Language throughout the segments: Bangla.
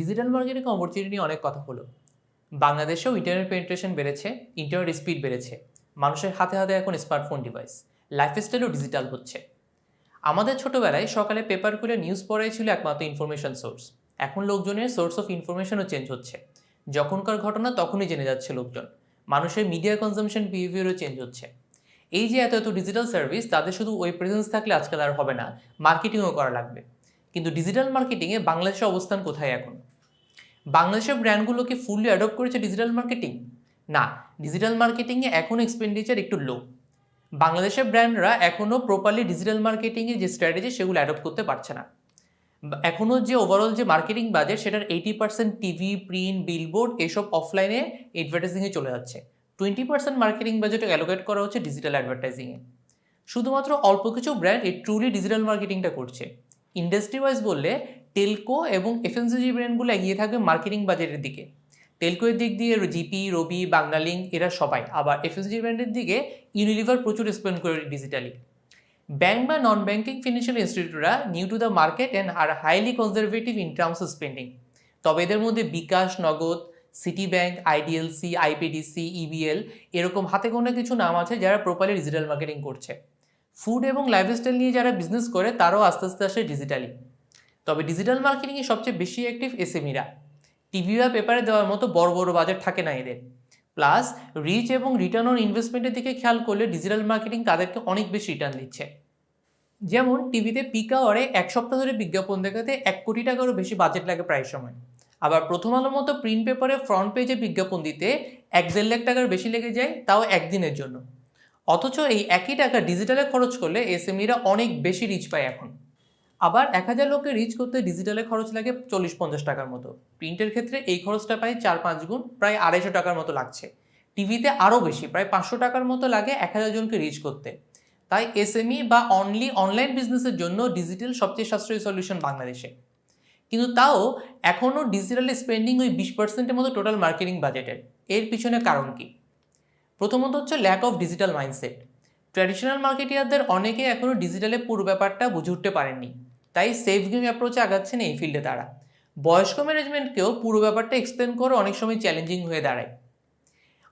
ডিজিটাল মার্কেটিং অপরচুনিটি নিয়ে অনেক কথা হলো। বাংলাদেশেও ইন্টারনেট পেনিট্রেশন বেড়েছে ইন্টারনেট স্পিড বেড়েছে। মানুষের হাতে হাতে এখন স্মার্টফোন ডিভাইস লাইফস্টাইলও ডিজিটাল হচ্ছে। আমাদের ছোটবেলায় সকালে পেপার খুলে নিউজ পড়াই ছিল একমাত্র ইনফরমেশন সোর্স এখন লোকজনের সোর্স অফ ইনফরমেশনও চেঞ্জ হচ্ছে। যখনকার ঘটনা তখনই জেনে যাচ্ছে লোকজন। মানুষের মিডিয়া কনজামশন বিহেভিয়ারও চেঞ্জ হচ্ছে। এই যে এত এত ডিজিটাল সার্ভিস তাদের শুধু ওয়েব প্রেজেন্স থাকলে আজকাল আর হবে না মার্কেটিংও করা লাগবে। কিন্তু ডিজিটাল মার্কেটিংয়ে বাংলাদেশের অবস্থান কোথায় এখন? বাংলাদেশের ব্র্যান্ডগুলোকে ফুললি অ্যাডপ্ট করেছে ডিজিটাল মার্কেটিং না ডিজিটাল মার্কেটিংয়ে এখন এক্সপেন্ডিচার একটু লো বাংলাদেশের ব্র্যান্ডরা এখনও প্রপারলি ডিজিটাল মার্কেটিংয়ের যে স্ট্র্যাটেজি সেগুলো অ্যাডপ্ট করতে পারছে না। এখনও যে ওভারঅল যে মার্কেটিং বাজেট সেটার eighty percent TV print billboard এসব অফলাইনে অ্যাডভার্টাইজিংয়ে চলে যাচ্ছে। Twenty percent marketing budget allocate করা হচ্ছে ডিজিটাল অ্যাডভার্টাইজিংয়ে শুধুমাত্র অল্প কিছু ব্র্যান্ড এই ট্রুলি ডিজিটাল মার্কেটিংটা করছে। ইন্ডাস্ট্রি ওয়াইজ বললে টেলকো এবং এফএমসিজি ব্র্যান্ডগুলো এগিয়ে থাকবে মার্কেটিং বাজেটের দিকে। টেলকোয়ের দিক দিয়ে জিপি রবি বাংলালিং এরা সবাই। আবার এফএমসিজি ব্র্যান্ডের দিকে ইউনিলিভার প্রচুর স্পেন্ড করে ডিজিটালি ব্যাংক বা non banking financial ইনস্টিটিউটরা new to the market and are highly conservative in terms of spending তবে এদের মধ্যে Bkash, Nagad City Bank IDLC IPDC EBL এরকম হাতে গোনা কিছু নাম আছে যারা প্রপারলি ডিজিটাল মার্কেটিং করছে। ফুড এবং লাইফস্টাইল নিয়ে যারা বিজনেস করে, তারাও আস্তে আস্তে আসে ডিজিটালি তবে ডিজিটাল মার্কেটিংয়ে সবচেয়ে বেশি অ্যাক্টিভ এসএমইরা টিভি বা পেপারে দেওয়ার মতো বড় বড় বাজেট থাকে না এদের। প্লাস রিচ এবং রিটার্ন অন ইনভেস্টমেন্টের দিকে খেয়াল করলে ডিজিটাল মার্কেটিং তাদেরকে অনেক বেশি রিটার্ন দিচ্ছে। যেমন টিভিতে পিক আওয়ারে এক সপ্তাহ ধরে বিজ্ঞাপন দেখাতে এক কোটি টাকারও বেশি বাজেট লাগে প্রায় সময়। আবার প্রথম আলোর মতো প্রিন্ট পেপারে ফ্রন্ট পেজে বিজ্ঞাপন দিতে এক দেড় লাখ টাকার বেশি লেগে যায়, তাও একদিনের জন্য। অথচ এই একই টাকা ডিজিটালে খরচ করলে এসএমইরা অনেক বেশি রিচ পায় এখন। আবার এক হাজার লোককে রিচ করতে ডিজিটালে খরচ লাগে চল্লিশ পঞ্চাশ টাকার মতো। প্রিন্টের ক্ষেত্রে এই খরচটা পায় চার পাঁচ গুণ, প্রায় আড়াইশো টাকার মতো লাগছে। টিভিতে আরও বেশি, প্রায় পাঁচশো টাকার মতো লাগে এক হাজার জনকে রিচ করতে। তাই এসএমই বা অনলি অনলাইন বিজনেসের জন্য ডিজিটাল সবচেয়ে সাশ্রয়ী সলিউশন বাংলাদেশে। কিন্তু তাও এখনও ডিজিটাল স্পেন্ডিং ওই বিশ পার্সেন্টের মতো টোটাল মার্কেটিং বাজেটের এর পিছনে কারণ কি? প্রথমত হচ্ছে lack of digital mindset traditional মার্কেটিয়ারদের অনেকে এখনও ডিজিটালে পুরো ব্যাপারটা বুঝে উঠতে পারেননি। তাই সেফ গেম অ্যাপ্রোচে আগাচ্ছেন এই ফিল্ডে তারা। বয়স্ক ম্যানেজমেন্টকেও পুরো ব্যাপারটা এক্সপ্লেন করে অনেক সময় চ্যালেঞ্জিং হয়ে দাঁড়ায়।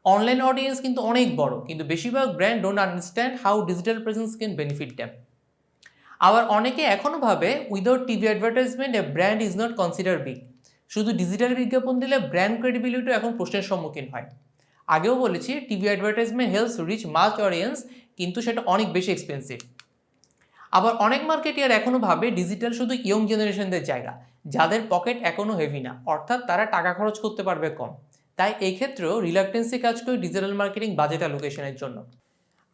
অনলাইন অডিয়েন্স কিন্তু অনেক বড়, কিন্তু বেশিরভাগ brand don't understand how digital presence can benefit them আবার অনেকে এখনও ভাবে without TV advertisement a brand is not consider big শুধু ডিজিটাল বিজ্ঞাপন দিলে ব্র্যান্ড ক্রেডিবিলিটিও এখন প্রশ্নের সম্মুখীন হয়। আগেও বলেছি TV advertisement helps reach mass audience কিন্তু সেটা অনেক বেশি এক্সপেন্সিভ আবার অনেক মার্কেটিয়ার এখনও ভাবে ডিজিটাল শুধু ইয়ং জেনারেশনদের জায়গা, যাদের পকেট এখনও হেভি না, অর্থাৎ তারা টাকা খরচ করতে পারবে কম। তাই এই ক্ষেত্রেও রিলাক্টেন্সি কাজ করে ডিজিটাল মার্কেটিং বাজেট অ্যালোকেশনের জন্য।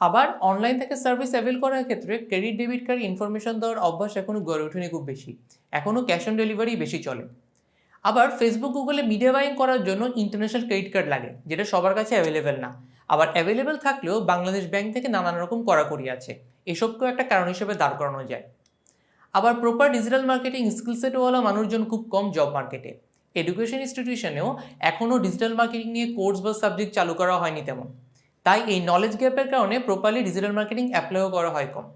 আবার অনলাইন থেকে সার্ভিস অ্যাভেল করার ক্ষেত্রে ক্রেডিট ডেবিট কার্ড ইনফরমেশন দেওয়ার অভ্যাস এখনও গড়ে ওঠেনি খুব বেশি। এখনও ক্যাশ অন ডেলিভারি বেশি চলে। আবার ফেসবুক গুগলে মিডিয়া বাইং করার জন্য ইন্টারন্যাশনাল ক্রেডিট কার্ড লাগে, যেটা সবার কাছে অ্যাভেলেবেল না। আবার অ্যাভেলেবেল থাকলেও বাংলাদেশ ব্যাংক থেকে নানান রকম কড়াকড়ি আছে। এসবকেও একটা কারণ হিসেবে দাঁড় করানো যায়। আবার প্রপার ডিজিটাল মার্কেটিং স্কিল সেটওয়ালা মানুষজন খুব কম জব মার্কেটে এডুকেশন ইনস্টিটিউশনেও এখনও ডিজিটাল মার্কেটিং নিয়ে কোর্স বা সাবজেক্ট চালু করা হয়নি তেমন। তাই এই নলেজ গ্যাপের কারণে প্রপারলি ডিজিটাল মার্কেটিং অ্যাপ্লাইও করা হয় কম।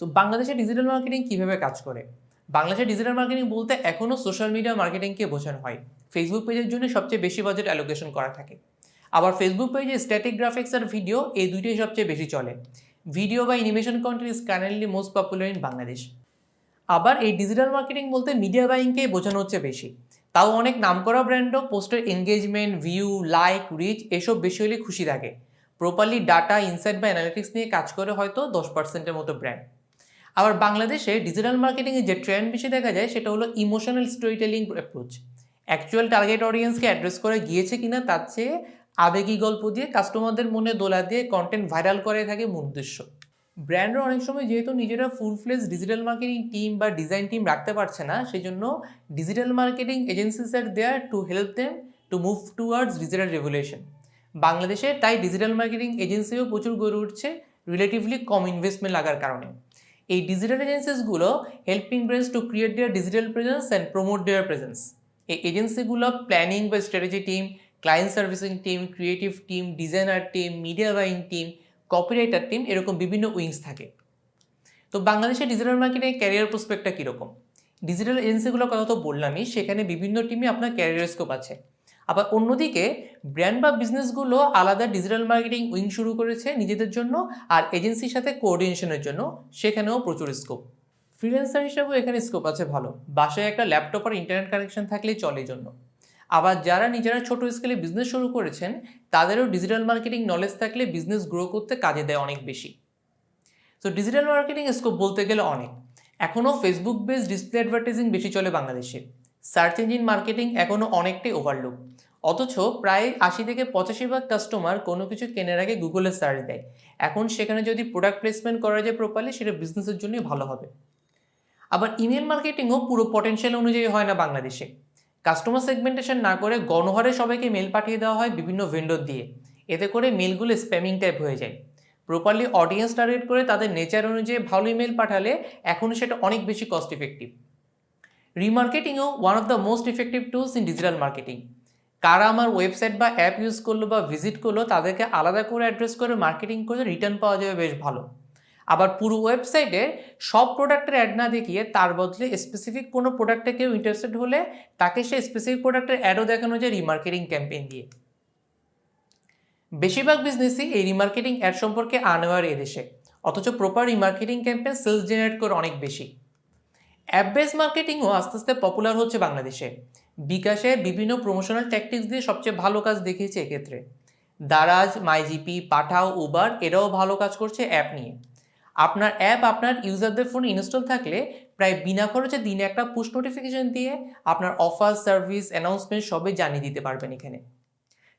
সো বাংলাদেশে ডিজিটাল মার্কেটিং কীভাবে কাজ করে? বাংলাদেশে ডিজিটাল মার্কেটিং বলতে এখনও সোশ্যাল মিডিয়া মার্কেটিংকে বোঝানো হয়। ফেসবুক পেজের জন্য সবচেয়ে বেশি বাজেট অ্যালোকেশন করা থাকে। আবার ফেসবুক পেজে স্ট্যাটিক গ্রাফিক্স আর ভিডিও এই দুইটাই সবচেয়ে বেশি চলে। ভিডিও বা animation content is currently most popular in Bangladesh আবার এই ডিজিটাল মার্কেটিং বলতে মিডিয়া বাইংকেই বোঝানো হচ্ছে বেশি। তাও অনেক নামকরা ব্র্যান্ডও পোস্টের এনগেজমেন্ট ভিউ লাইক রিচ এসব বেশি হলে খুশি থাকে প্রপারলি ডাটা ইনসাইট বা অ্যানালিটিক্স নিয়ে কাজ করে হয়তো দশ পার্সেন্টের মতো ব্র্যান্ড আবার বাংলাদেশে ডিজিটাল মার্কেটিংয়ে যে ট্রেন্ড বেশি দেখা যায়, সেটা হলো emotional story telling approach actual target অডিয়েন্সকে address করে গিয়েছে কিনা, তার চেয়ে আবেগী গল্প দিয়ে কাস্টমারদের মনে দোলা দিয়ে কন্টেন্ট ভাইরাল করে থাকে মূল উদ্দেশ্য। ব্র্যান্ডরা অনেক সময় যেহেতু নিজেরা full fledge digital marketing team বা ডিজাইন টিম রাখতে পারছে না সেই জন্য digital marketing agencies are there to help them to move towards digital revolution বাংলাদেশে তাই ডিজিটাল মার্কেটিং এজেন্সিও প্রচুর গড়ে উঠছে রিলেটিভলি কম ইনভেস্টমেন্ট লাগার কারণে। এই digital এজেন্সিসগুলো helping brands to create their digital presence and promote their presence এই এজেন্সিগুলো প্ল্যানিং বা strategy team client servicing team creative team designer team media buying team copywriter team এরকম বিভিন্ন উইংস থাকে। তো বাংলাদেশের ডিজিটাল মার্কেটে ক্যারিয়ার প্রসপেক্টটা কীরকম? ডিজিটাল এজেন্সিগুলোর কথা তো বললামই, সেখানে বিভিন্ন টিমে আপনার ক্যারিয়ার স্কোপ আছে। আবার অন্যদিকে ব্র্যান্ড বা বিজনেসগুলো আলাদা ডিজিটাল মার্কেটিং উইং শুরু করেছে নিজেদের জন্য আর এজেন্সির সাথে কোঅর্ডিনেশনের জন্য, সেখানেও প্রচুর স্কোপ ফ্রিল্যান্সার হিসাবেও এখানে স্কোপ আছে ভালো। বাসায় একটা ল্যাপটপ আর ইন্টারনেট কানেকশন থাকলেই চলে জন্য। আবার যারা নিজেরা ছোট স্কেলে বিজনেস শুরু করেছেন, তাদেরও ডিজিটাল মার্কেটিং নলেজ থাকলে বিজনেস গ্রো করতে কাজে দেয় অনেক বেশি। তো ডিজিটাল মার্কেটিং স্কোপ বলতে গেলে অনেক। এখনও ফেসবুক বেস ডিসপ্লে অ্যাডভার্টাইজিং বেশি চলে বাংলাদেশে। সার্চ ইঞ্জিন মার্কেটিং এখনও অনেকটাই ওভারলুক অথচ প্রায় আশি থেকে পঁচাশি ভাগ কাস্টমার কোনো কিছু কেনার আগে গুগলে সার্চ দেয়। এখন সেখানে যদি প্রোডাক্ট প্লেসমেন্ট করা যায় প্রপারলি সেটা বিজনেসের জন্যই ভালো হবে। আবার ইমেল মার্কেটিংও পুরো পটেনশিয়াল অনুযায়ী হয় না বাংলাদেশে। কাস্টমার সেগমেন্টেশন না করে গণহারে সবাইকে মেল পাঠিয়ে দেওয়া হয় বিভিন্ন ভেন্ডর দিয়ে। এতে করে মেলগুলো স্প্যামিং টাইপ হয়ে যায়। প্রপারলি অডিয়েন্স টার্গেট করে তাদের নেচার অনুযায়ী ভালো ইমেল পাঠালে এখন সেটা অনেক বেশি cost effective রিমার্কেটিংও one of the most effective tools in digital marketing কারা আমার ওয়েবসাইট বা অ্যাপ ইউজ করল বা ভিজিট করল তাদেরকে আলাদা করে অ্যাড্রেস করে মার্কেটিং করে রিটার্ন পাওয়া যাবে বেশ ভালো। আবার পুরো ওয়েবসাইটে সব প্রোডাক্টের অ্যাড না দেখিয়ে তার বদলে স্পেসিফিক কোনো প্রোডাক্টে কেউ ইন্টারেস্টেড হলে তাকে সে স্পেসিফিক প্রোডাক্টের অ্যাডও দেখানো যায় রিমার্কেটিং ক্যাম্পেইন দিয়ে। বেশিরভাগ বিজনেসই এই রিমার্কেটিং অ্যাড সম্পর্কে আনওয়ার এদেশে অথচ proper remarketing campaign sales generate করে অনেক বেশি। অ্যাপ বেস মার্কেটিংও আস্তে আস্তে পপুলার হচ্ছে বাংলাদেশে। বিকাশে বিভিন্ন প্রমোশনাল ট্যাকটিক্স দিয়ে সবচেয়ে ভালো কাজ দেখিয়েছে এক্ষেত্রে। দারাজ, মাইজিপি, পাঠাও, উবার এরাও ভালো কাজ করছে অ্যাপ নিয়ে। আপনার অ্যাপ আপনার ইউজারদের ফোনে ইনস্টল থাকলে প্রায় বিনা খরচে দিনে একটা পুশ নোটিফিকেশন দিয়ে আপনার অফার সার্ভিস অ্যানাউন্সমেন্ট সবই জানিয়ে দিতে পারবেন এখানে।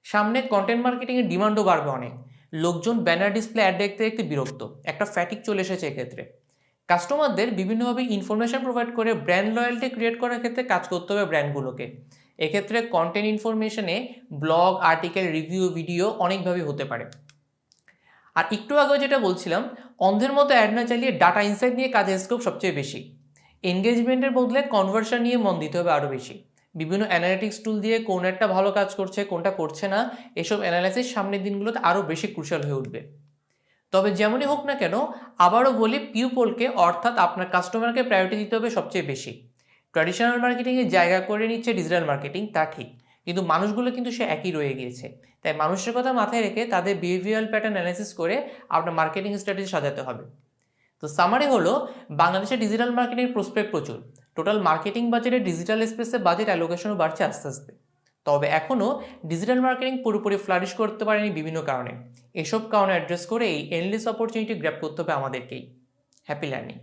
সামনে কন্টেন্ট মার্কেটিংয়ের ডিমান্ডও বাড়বে অনেক। লোকজন ব্যানার ডিসপ্লে অ্যাড দেখতে দেখতে বিরক্ত। একটা ফ্যাটিক চলে এসেছে এক্ষেত্রে। কাস্টমারদের বিভিন্নভাবে ইনফরমেশন প্রোভাইড করে ব্র্যান্ড লয়্যালটি ক্রিয়েট করার ক্ষেত্রে কাজ করতে হবে ব্র্যান্ডগুলোকে এক্ষেত্রে কন্টেন্ট ইনফরমেশনে ব্লগ আর্টিকেল রিভিউ ভিডিও অনেকভাবে হতে পারে। আর একটু আগেও যেটা বলছিলাম, অন্ধের মতো অ্যাড না চালিয়ে ডাটা ইনসাইট নিয়ে কাজের স্কোপ সবচেয়ে বেশি। এনগেজমেন্টের বদলে কনভার্সন নিয়ে মন দিতে হবে আরও বেশি। বিভিন্ন অ্যানালিটিক্স টুল দিয়ে কোন একটা ভালো কাজ করছে, কোনটা করছে না, এসব অ্যানালাইসিস সামনের দিনগুলোতে আরও বেশি ক্রুশাল হয়ে উঠবে। তবে যেমনই হোক না কেন, আবারও বলি পিউপলকে অর্থাৎ আপনার কাস্টমারকে প্রায়োরিটি দিতে হবে সবচেয়ে বেশি। ট্র্যাডিশনাল মার্কেটিংয়ে জায়গা করে নিচ্ছে ডিজিটাল মার্কেটিং তা ঠিক। কিন্তু মানুষগুলো কিন্তু সে একই রয়ে গিয়েছে। তাই মানুষের কথা মাথায় রেখে তাদের বিহেভিয়ারাল প্যাটার্ন অ্যানালিসিস করে আপনার মার্কেটিং স্ট্র্যাটেজি সাজাতে হবে। তো সামারি হলো, বাংলাদেশে ডিজিটাল মার্কেটিং প্রসপেক্ট প্রচুর। টোটাল মার্কেটিং বাজেটে ডিজিটাল স্পেসে বাজেট অ্যালোকেশনও বাড়ছে আস্তে আস্তে। তবে এখনও ডিজিটাল মার্কেটিং পুরোপুরি ফ্লারিশ করতে পারেনি বিভিন্ন কারণে। এসব কারণে অ্যাড্রেস করে এই এনলেস অপরচুনিটি গ্র্যাপ করতে হবে আমাদেরকেই। Happy learning